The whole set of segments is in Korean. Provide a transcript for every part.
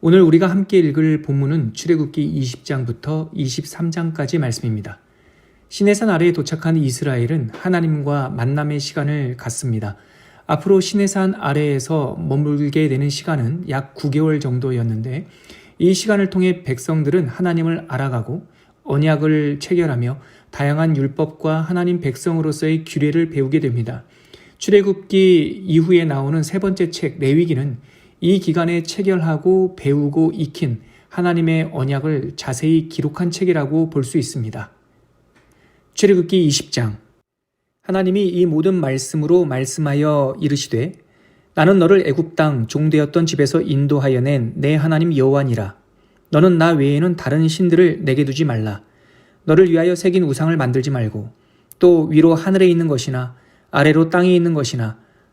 오늘 우리가 함께 읽을 본문은 출애굽기 20장부터 23장까지 말씀입니다. 시내산 아래에 도착한 이스라엘은 하나님과 만남의 시간을 갖습니다. 앞으로 시내산 아래에서 머물게 되는 시간은 약 9개월 정도였는데 이 시간을 통해 백성들은 하나님을 알아가고 언약을 체결하며 다양한 율법과 하나님 백성으로서의 규례를 배우게 됩니다. 출애굽기 이후에 나오는 세 번째 책 레위기는 이 기간에 체결하고 배우고 익힌 하나님의 언약을 자세히 기록한 책이라고 볼 수 있습니다. 출애굽기 20장. 하나님이 이 모든 말씀으로 말씀하여 이르시되 나는 너를 애굽 땅 종되었던 집에서 인도하여 낸 내 하나님 여호와니라. 너는 나 외에는 다른 신들을 내게 두지 말라. 너를 위하여 새긴 우상을 만들지 말고 또 위로 하늘에 있는 것이나 아래로 땅에 있는 것이나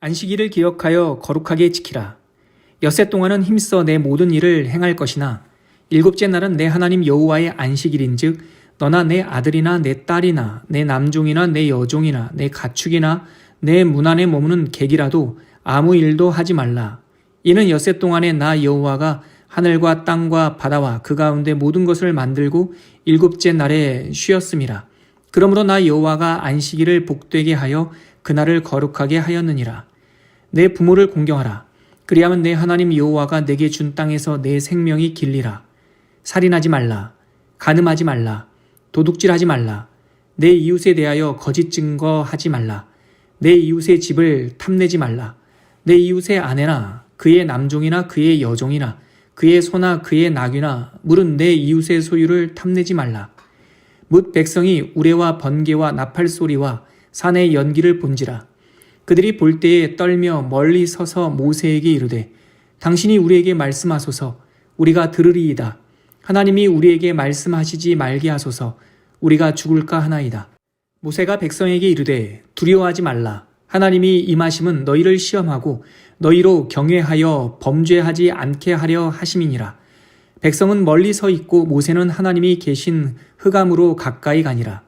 안식일을 기억하여 거룩하게 지키라. 엿새 동안은 힘써 내 모든 일을 행할 것이나 일곱째 날은 내 하나님 여호와의 안식일인즉 너나 내 아들이나 내 딸이나 내 남종이나 내 여종이나 내 가축이나 내 문 안에 머무는 객이라도 아무 일도 하지 말라. 이는 엿새 동안에 나 여호와가 하늘과 땅과 바다와 그 가운데 모든 것을 만들고 일곱째 날에 쉬었음이라. 그러므로 나 여호와가 안식일을 복되게 하여 그날을 거룩하게 하였느니라. 내 부모를 공경하라. 그리하면 내 하나님 여호와가 내게 준 땅에서 내 생명이 길리라. 살인하지 말라. 간음하지 말라. 도둑질하지 말라. 내 이웃에 대하여 거짓 증거하지 말라. 내 이웃의 집을 탐내지 말라. 내 이웃의 아내나 그의 남종이나 그의 여종이나 그의 소나 그의 낙이나 물은 내 이웃의 소유를 탐내지 말라. 뭇 백성이 우레와 번개와 나팔 소리와 산의 연기를 본지라. 그들이 볼 때에 떨며 멀리 서서 모세에게 이르되 당신이 우리에게 말씀하소서 우리가 들으리이다. 하나님이 우리에게 말씀하시지 말게 하소서 우리가 죽을까 하나이다. 모세가 백성에게 이르되 두려워하지 말라. 하나님이 임하심은 너희를 시험하고 너희로 경외하여 범죄하지 않게 하려 하심이니라. 백성은 멀리 서 있고 모세는 하나님이 계신 흑암으로 가까이 가니라.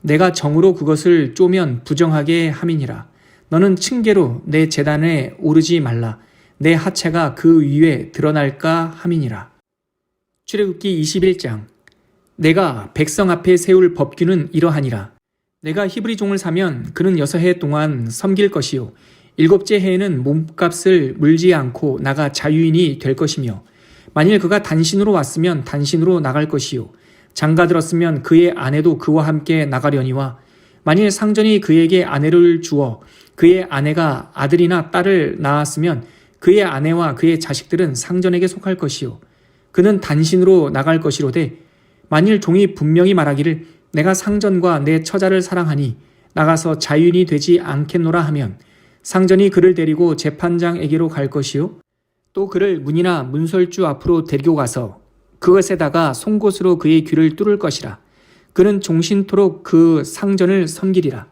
내가 정으로 그것을 쪼면 부정하게 함이니라. 너는 층계로 내 재단에 오르지 말라. 내 하체가 그 위에 드러날까 함이니라. 출애굽기 21장 내가 백성 앞에 세울 법규는 이러하니라. 내가 히브리 종을 사면 그는 여섯 해 동안 섬길 것이요. 일곱째 해에는 몸값을 물지 않고 나가 자유인이 될 것이며 만일 그가 단신으로 왔으면 단신으로 나갈 것이요. 장가 들었으면 그의 아내도 그와 함께 나가려니와 만일 상전이 그에게 아내를 주어 그의 아내가 아들이나 딸을 낳았으면 그의 아내와 그의 자식들은 상전에게 속할 것이요. 그는 단신으로 나갈 것이로되 만일 종이 분명히 말하기를 내가 상전과 내 처자를 사랑하니 나가서 자유인이 되지 않겠노라 하면 상전이 그를 데리고 재판장에게로 갈 것이요 또 그를 문이나 문설주 앞으로 데리고 가서 그것에다가 송곳으로 그의 귀를 뚫을 것이라. 그는 종신토록 그 상전을 섬기리라.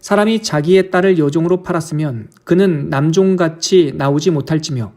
사람이 자기의 딸을 여종으로 팔았으면 그는 남종같이 나오지 못할지며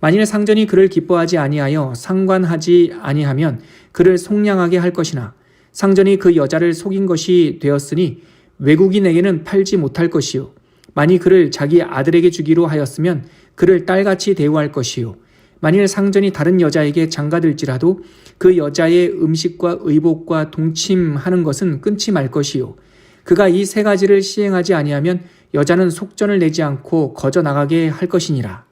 만일 상전이 그를 기뻐하지 아니하여 상관하지 아니하면 그를 속량하게 할 것이나 상전이 그 여자를 속인 것이 되었으니 외국인에게는 팔지 못할 것이요. 만일 그를 자기 아들에게 주기로 하였으면 그를 딸같이 대우할 것이요 만일 상전이 다른 여자에게 장가들지라도 그 여자의 음식과 의복과 동침하는 것은 끊지 말 것이요. 그가 이 세 가지를 시행하지 아니하면 여자는 속전을 내지 않고 거저 나가게 할 것이니라.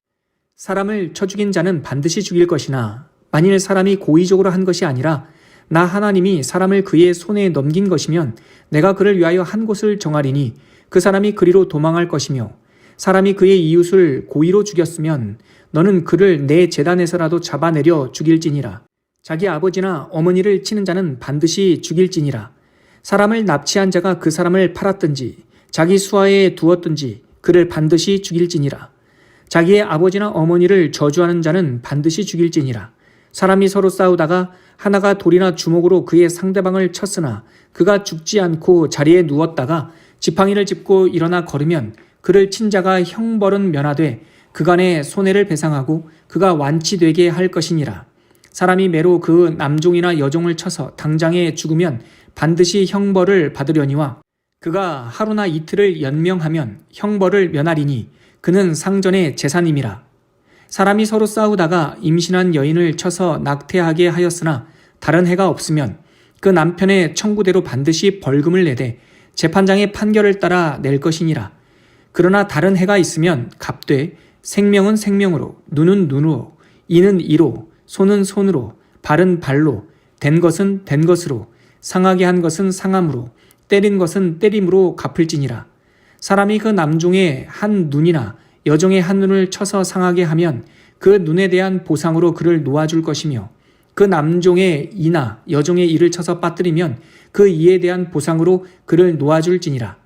사람을 쳐 죽인 자는 반드시 죽일 것이나 만일 사람이 고의적으로 한 것이 아니라 나 하나님이 사람을 그의 손에 넘긴 것이면 내가 그를 위하여 한 곳을 정하리니 그 사람이 그리로 도망할 것이며 사람이 그의 이웃을 고의로 죽였으면 너는 그를 내 재단에서라도 잡아내려 죽일지니라. 자기 아버지나 어머니를 치는 자는 반드시 죽일지니라. 사람을 납치한 자가 그 사람을 팔았든지 자기 수하에 두었든지 그를 반드시 죽일지니라. 자기의 아버지나 어머니를 저주하는 자는 반드시 죽일지니라. 사람이 서로 싸우다가 하나가 돌이나 주먹으로 그의 상대방을 쳤으나 그가 죽지 않고 자리에 누웠다가 지팡이를 짚고 일어나 걸으면 그를 친 자가 형벌은 면하되 그간의 손해를 배상하고 그가 완치되게 할 것이니라. 사람이 매로 그 남종이나 여종을 쳐서 당장에 죽으면 반드시 형벌을 받으려니와 그가 하루나 이틀을 연명하면 형벌을 면하리니 그는 상전의 재산임이라. 사람이 서로 싸우다가 임신한 여인을 쳐서 낙태하게 하였으나 다른 해가 없으면 그 남편의 청구대로 반드시 벌금을 내되 재판장의 판결을 따라 낼 것이니라. 그러나 다른 해가 있으면 값되 생명은 생명으로 눈은 눈으로 이는 이로 손은 손으로 발은 발로 된 것은 된 것으로 상하게 한 것은 상함으로 때린 것은 때림으로 갚을지니라. 사람이 그 남종의 한 눈이나 여종의 한 눈을 쳐서 상하게 하면 그 눈에 대한 보상으로 그를 놓아줄 것이며 그 남종의 이나 여종의 이를 쳐서 빠뜨리면 그 이에 대한 보상으로 그를 놓아줄지니라.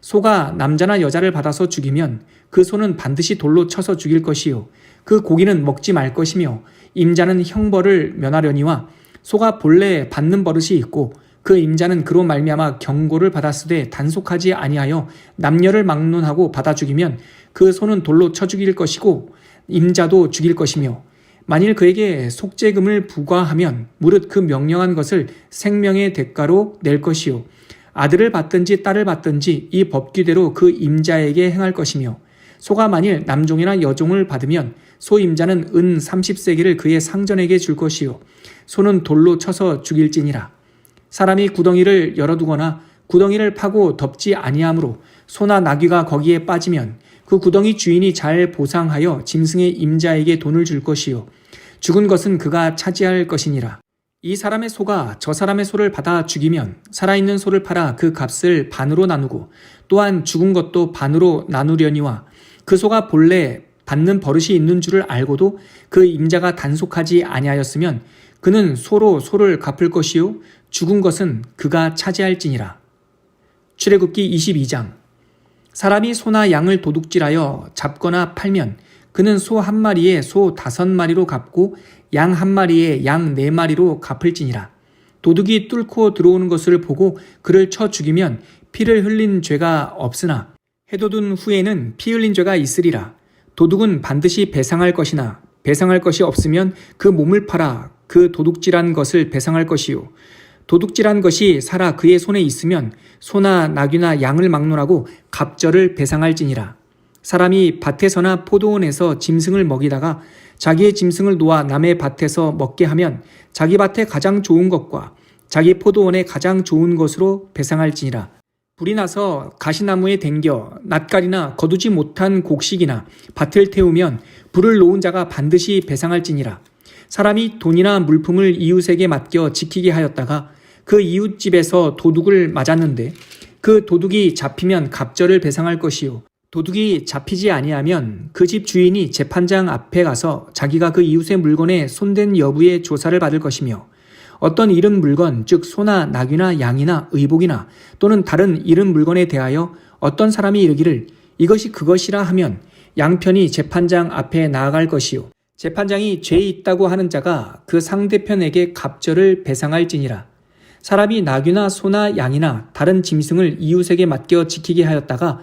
소가 남자나 여자를 받아서 죽이면 그 소는 반드시 돌로 쳐서 죽일 것이요. 그 고기는 먹지 말 것이며 임자는 형벌을 면하려니와 소가 본래 받는 버릇이 있고 그 임자는 그로 말미암아 경고를 받았으되 단속하지 아니하여 남녀를 막론하고 받아 죽이면 그 소는 돌로 쳐 죽일 것이고 임자도 죽일 것이며 만일 그에게 속죄금을 부과하면 무릇 그 명령한 것을 생명의 대가로 낼 것이요 아들을 받든지 딸을 받든지 이 법규대로 그 임자에게 행할 것이며 소가 만일 남종이나 여종을 받으면 소 임자는 은 30세기를 그의 상전에게 줄 것이요. 소는 돌로 쳐서 죽일지니라. 사람이 구덩이를 열어두거나 구덩이를 파고 덮지 아니하므로 소나 나귀가 거기에 빠지면 그 구덩이 주인이 잘 보상하여 짐승의 임자에게 돈을 줄 것이요. 죽은 것은 그가 차지할 것이니라 이 사람의 소가 저 사람의 소를 받아 죽이면 살아있는 소를 팔아 그 값을 반으로 나누고 또한 죽은 것도 반으로 나누려니와 그 소가 본래 받는 버릇이 있는 줄을 알고도 그 임자가 단속하지 아니하였으면 그는 소로 소를 갚을 것이요 죽은 것은 그가 차지할지니라. 출애굽기 22장 사람이 소나 양을 도둑질하여 잡거나 팔면 그는 소 한 마리에 소 다섯 마리로 갚고 양 한 마리에 양 네 마리로 갚을지니라. 도둑이 뚫고 들어오는 것을 보고 그를 쳐 죽이면 피를 흘린 죄가 없으나 해돋은 후에는 피 흘린 죄가 있으리라. 도둑은 반드시 배상할 것이나 배상할 것이 없으면 그 몸을 팔아 그 도둑질한 것을 배상할 것이요. 도둑질한 것이 살아 그의 손에 있으면 소나 나귀나 양을 막론하고 갑절을 배상할지니라. 사람이 밭에서나 포도원에서 짐승을 먹이다가 자기의 짐승을 놓아 남의 밭에서 먹게 하면 자기 밭에 가장 좋은 것과 자기 포도원에 가장 좋은 것으로 배상할지니라. 불이 나서 가시나무에 댕겨 낯가리나 거두지 못한 곡식이나 밭을 태우면 불을 놓은 자가 반드시 배상할지니라. 사람이 돈이나 물품을 이웃에게 맡겨 지키게 하였다가 그 이웃집에서 도둑을 맞았는데 그 도둑이 잡히면 갑절을 배상할 것이요. 도둑이 잡히지 아니하면 그 집 주인이 재판장 앞에 가서 자기가 그 이웃의 물건에 손댄 여부의 조사를 받을 것이며 어떤 잃은 물건, 즉 소나 낙이나 양이나 의복이나 또는 다른 잃은 물건에 대하여 어떤 사람이 이르기를 이것이 그것이라 하면 양편이 재판장 앞에 나아갈 것이요. 재판장이 죄 있다고 하는 자가 그 상대편에게 갑절을 배상할지니라. 사람이 낙이나 소나 양이나 다른 짐승을 이웃에게 맡겨 지키게 하였다가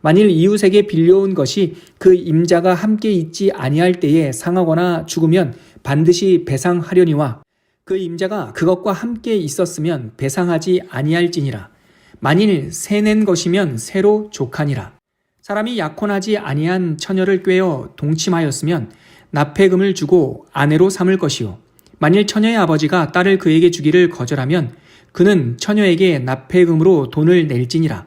만일 이웃에게 빌려온 것이 그 임자가 함께 있지 아니할 때에 상하거나 죽으면 반드시 배상하려니와 그 임자가 그것과 함께 있었으면 배상하지 아니할지니라. 만일 새낸 것이면 새로 족하니라. 사람이 약혼하지 아니한 처녀를 꿰어 동침하였으면 납폐금을 주고 아내로 삼을 것이요. 만일 처녀의 아버지가 딸을 그에게 주기를 거절하면 그는 처녀에게 납폐금으로 돈을 낼지니라.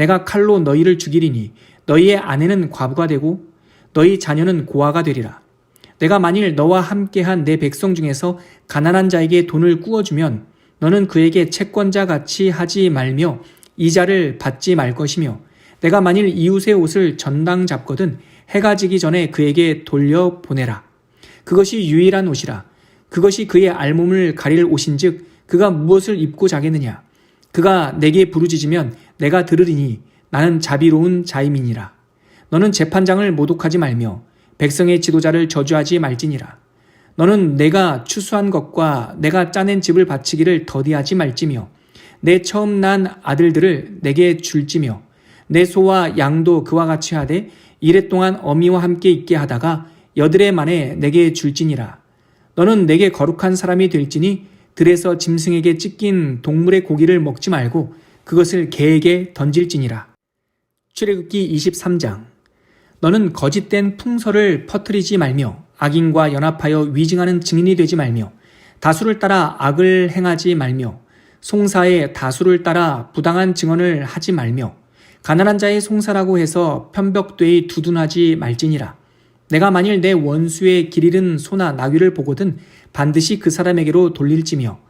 내가 칼로 너희를 죽이리니 너희의 아내는 과부가 되고 너희 자녀는 고아가 되리라. 내가 만일 너와 함께한 내 백성 중에서 가난한 자에게 돈을 꾸어주면 너는 그에게 채권자 같이 하지 말며 이자를 받지 말 것이며 내가 만일 이웃의 옷을 전당 잡거든 해가 지기 전에 그에게 돌려 보내라. 그것이 유일한 옷이라. 그것이 그의 알몸을 가릴 옷인즉 그가 무엇을 입고 자겠느냐. 그가 내게 부르짖으면 내가 들으리니 나는 자비로운 자임이니라. 너는 재판장을 모독하지 말며 백성의 지도자를 저주하지 말지니라. 너는 내가 추수한 것과 내가 짜낸 집을 바치기를 더디하지 말지며 내 처음 난 아들들을 내게 줄지며 내 소와 양도 그와 같이 하되 이랫동안 어미와 함께 있게 하다가 여드레 만에 내게 줄지니라. 너는 내게 거룩한 사람이 될지니 들에서 짐승에게 찢긴 동물의 고기를 먹지 말고 그것을 개에게 던질지니라. 출애굽기 23장 너는 거짓된 풍설을 퍼뜨리지 말며 악인과 연합하여 위증하는 증인이 되지 말며 다수를 따라 악을 행하지 말며 송사의 다수를 따라 부당한 증언을 하지 말며 가난한 자의 송사라고 해서 편벽되이 두둔하지 말지니라. 내가 만일 내 원수의 길 잃은 소나 나귀를 보거든 반드시 그 사람에게로 돌릴지며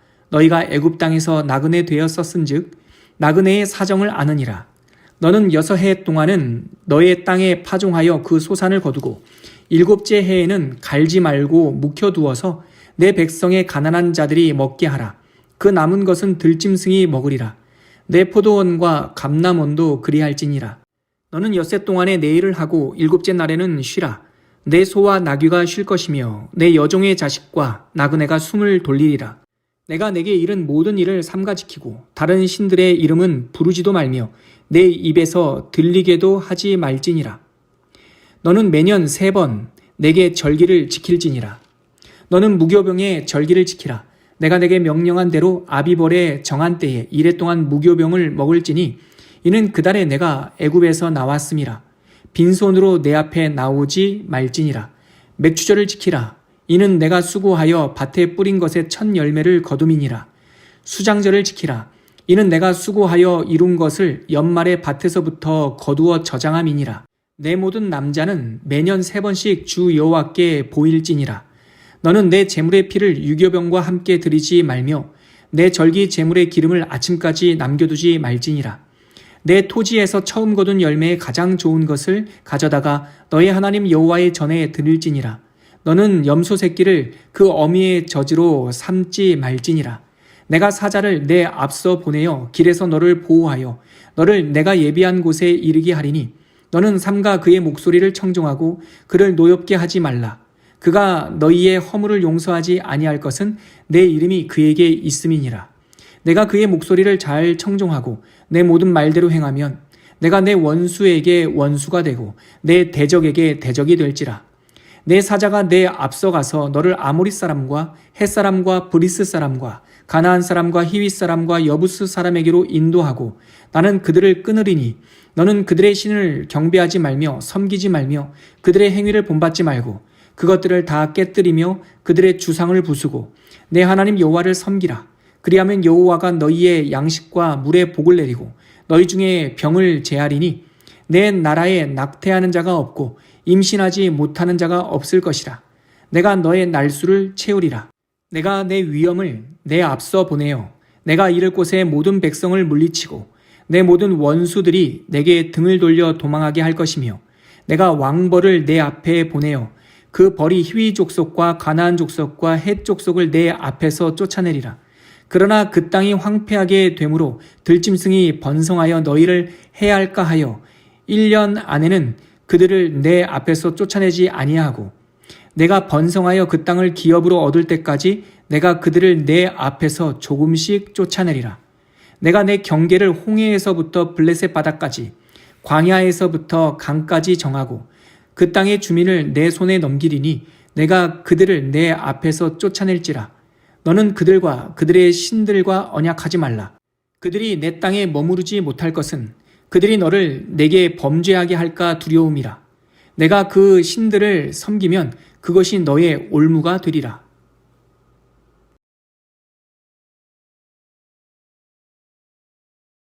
너희가 애굽 땅에서 나그네 되었었은즉 나그네의 사정을 아느니라. 너는 여섯 해 동안은 너의 땅에 파종하여 그 소산을 거두고 일곱째 해에는 갈지 말고 묵혀 두어서 내 백성의 가난한 자들이 먹게 하라. 그 남은 것은 들짐승이 먹으리라. 내 포도원과 감남원도 그리할지니라. 너는 엿새 동안에 내 일을 하고 일곱째 날에는 쉬라. 내 소와 나귀가 쉴 것이며 내 여종의 자식과 나그네가 숨을 돌리리라. 내가 내게 이른 모든 일을 삼가 지키고 다른 신들의 이름은 부르지도 말며 내 입에서 들리게도 하지 말지니라. 너는 매년 세 번 내게 절기를 지킬지니라. 너는 무교병의 절기를 지키라. 내가 내게 명령한 대로 아비벌의 정한 때에 이래 동안 무교병을 먹을지니 이는 그달에 내가 애굽에서 나왔음이라. 빈손으로 내 앞에 나오지 말지니라. 맥주절을 지키라. 이는 내가 수고하여 밭에 뿌린 것의 첫 열매를 거둠이니라. 수장절을 지키라. 이는 내가 수고하여 이룬 것을 연말에 밭에서부터 거두어 저장함이니라. 내 모든 남자는 매년 세 번씩 주 여호와께 보일지니라. 너는 내 재물의 피를 유교병과 함께 드리지 말며 내 절기 재물의 기름을 아침까지 남겨두지 말지니라. 내 토지에서 처음 거둔 열매의 가장 좋은 것을 가져다가 너의 하나님 여호와의 전에 드릴지니라. 너는 염소 새끼를 그 어미의 저지로 삼지 말지니라. 내가 사자를 내 앞서 보내어 길에서 너를 보호하여 너를 내가 예비한 곳에 이르게 하리니 너는 삼가 그의 목소리를 청종하고 그를 노엽게 하지 말라. 그가 너희의 허물을 용서하지 아니할 것은 내 이름이 그에게 있음이니라. 내가 그의 목소리를 잘 청종하고 내 모든 말대로 행하면 내가 내 원수에게 원수가 되고 내 대적에게 대적이 될지라. 내 사자가 내 앞서가서 너를 아모리 사람과 햇 사람과 브리스 사람과 가나안 사람과 히윗 사람과 여부스 사람에게로 인도하고 나는 그들을 끊으리니 너는 그들의 신을 경배하지 말며 섬기지 말며 그들의 행위를 본받지 말고 그것들을 다 깨뜨리며 그들의 주상을 부수고 내 하나님 여호와를 섬기라. 그리하면 여호와가 너희의 양식과 물의 복을 내리고 너희 중에 병을 제하리니 내 나라에 낙태하는 자가 없고 임신하지 못하는 자가 없을 것이라. 내가 너의 날수를 채우리라. 내가 내 위엄을 내 앞서 보내어 내가 이를 곳에 모든 백성을 물리치고 내 모든 원수들이 내게 등을 돌려 도망하게 할 것이며 내가 왕벌을 내 앞에 보내어 그 벌이 희위 족속과 가나안 족속과 헷 족속을 내 앞에서 쫓아내리라. 그러나 그 땅이 황폐하게 되므로 들짐승이 번성하여 너희를 해할까 하여 1년 안에는 그들을 내 앞에서 쫓아내지 아니하고 내가 번성하여 그 땅을 기업으로 얻을 때까지 내가 그들을 내 앞에서 조금씩 쫓아내리라. 내가 내 경계를 홍해에서부터 블레셋 바다까지 광야에서부터 강까지 정하고 그 땅의 주민을 내 손에 넘기리니 내가 그들을 내 앞에서 쫓아낼지라. 너는 그들과 그들의 신들과 언약하지 말라. 그들이 내 땅에 머무르지 못할 것은 그들이 너를 내게 범죄하게 할까 두려움이라. 내가 그 신들을 섬기면 그것이 너의 올무가 되리라.